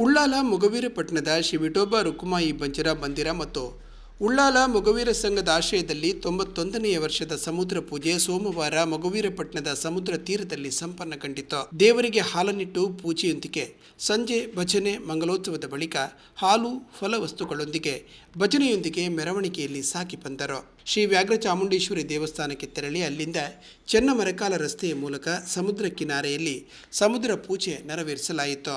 ಉಳ್ಳಾಲ ಮೊಗವೀರ ಪಟ್ಟಣದ ಶ್ರೀ ವಿಠೋಬ ರುಕುಮಾಯಿ ಬಂಜರ ಮಂದಿರ ಮತ್ತು ಉಳ್ಳಾಲ ಮೊಗವೀರ ಸಂಘದ ಆಶ್ರಯದಲ್ಲಿ ತೊಂಬತ್ತೊಂದನೆಯ ವರ್ಷದ ಸಮುದ್ರ ಪೂಜೆ ಸೋಮವಾರ ಮೊಗವೀರಪಟ್ಟಣದ ಸಮುದ್ರ ತೀರದಲ್ಲಿ ಸಂಪನ್ನಗೊಂಡಿತು ದೇವರಿಗೆ ಹಾಲನ್ನಿಟ್ಟು ಪೂಜೆಯೊಂದಿಗೆ ಸಂಜೆ ಭಜನೆ ಮಂಗಲೋತ್ಸವದ ಬಳಿಕ ಹಾಲು, ಫಲ ವಸ್ತುಗಳೊಂದಿಗೆ ಭಜನೆಯೊಂದಿಗೆ ಮೆರವಣಿಗೆಯಲ್ಲಿ ಸಾಕಿ ಬಂದರು. ಶ್ರೀ ವ್ಯಾಘ್ರ ಚಾಮುಂಡೇಶ್ವರಿ ದೇವಸ್ಥಾನಕ್ಕೆ ತೆರಳಿ ಅಲ್ಲಿಂದ ಚೆನ್ನಮರಕಾಲ ರಸ್ತೆಯ ಮೂಲಕ ಸಮುದ್ರ ಕಿನಾರೆಯಲ್ಲಿ ಸಮುದ್ರ ಪೂಜೆ ನೆರವೇರಿಸಲಾಯಿತು.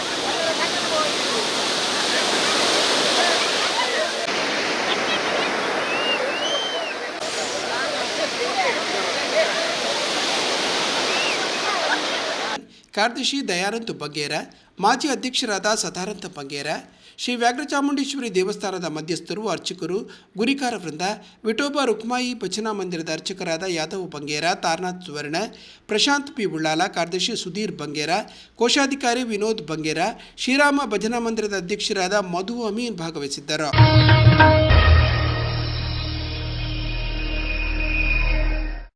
ಕಾರ್ಯದರ್ಶಿ ದಯಾನಂದ್ ಬಗ್ಗೇರ, ಮಾಜಿ ಅಧ್ಯಕ್ಷರಾದ ಸದಾನಂದ ಬಂಗೇರ ಶ್ರೀ ವ್ಯಾಘ್ರಚಾಮುಂಡೇಶ್ವರಿ ದೇವಸ್ಥಾನದ ಮಧ್ಯಸ್ಥರು, ಅರ್ಚಕರು, ಗುರಿಕಾರ ವೃಂದ, ವಿಠೋಬ ರುಕ್ಮಾಯಿ ಭಜನಾ ಮಂದಿರದ ಅರ್ಚಕರಾದ ಯಾದವ್ ಬಂಗೇರ ತಾರನಾಥ್ ಸುವರ್ಣ, ಪ್ರಶಾಂತ್ ಪಿ ಉಳ್ಳಾಲ ಕಾರ್ಯದರ್ಶಿ ಸುಧೀರ್ ಬಂಗೇರ ಕೋಶಾಧಿಕಾರಿ ವಿನೋದ್ ಬಂಗೇರ ಶ್ರೀರಾಮ ಭಜನಾ ಮಂದಿರದ ಅಧ್ಯಕ್ಷರಾದ ಮಧು ಅಮೀನ್ ಭಾಗವಹಿಸಿದ್ದರು.